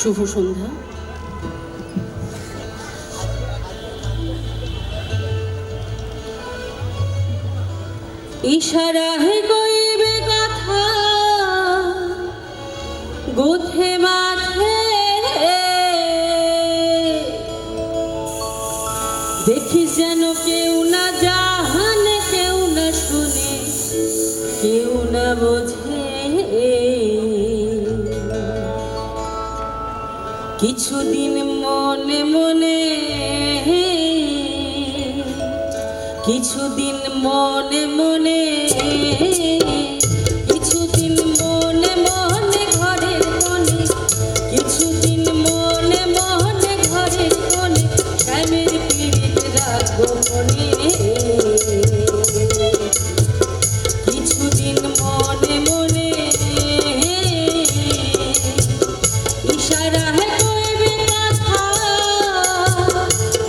শুভ সন্ধ্যা। ইশারাহে কইবে কথা, গোথে মাঠে দেখিস যেন কেউ না, জাহানে কেউ না শুনে, কেউ না বোঝে। কিছুদিন মনে মনে কিছুদিন মনে মনে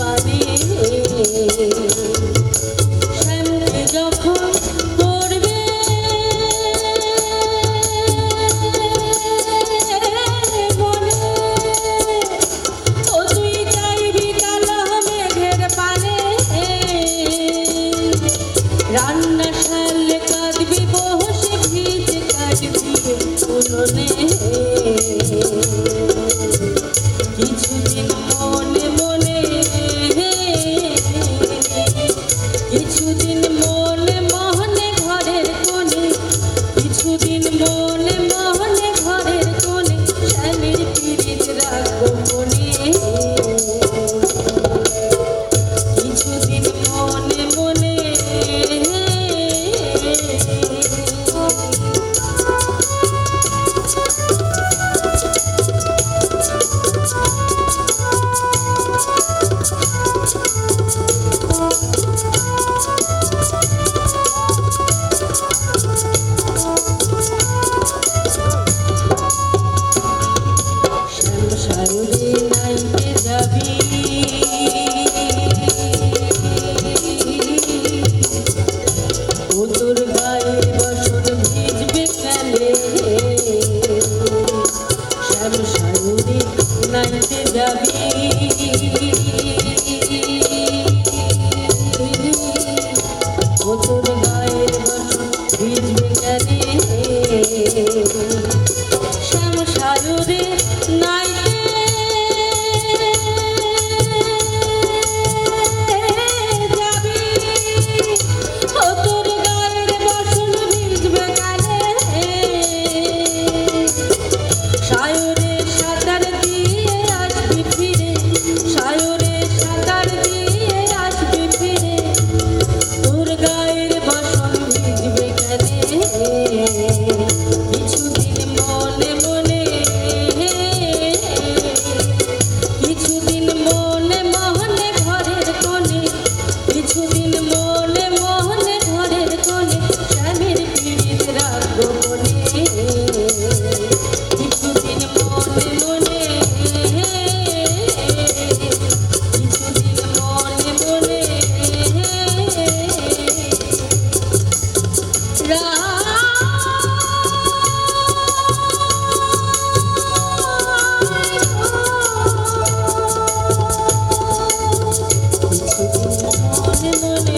Bobby. মনে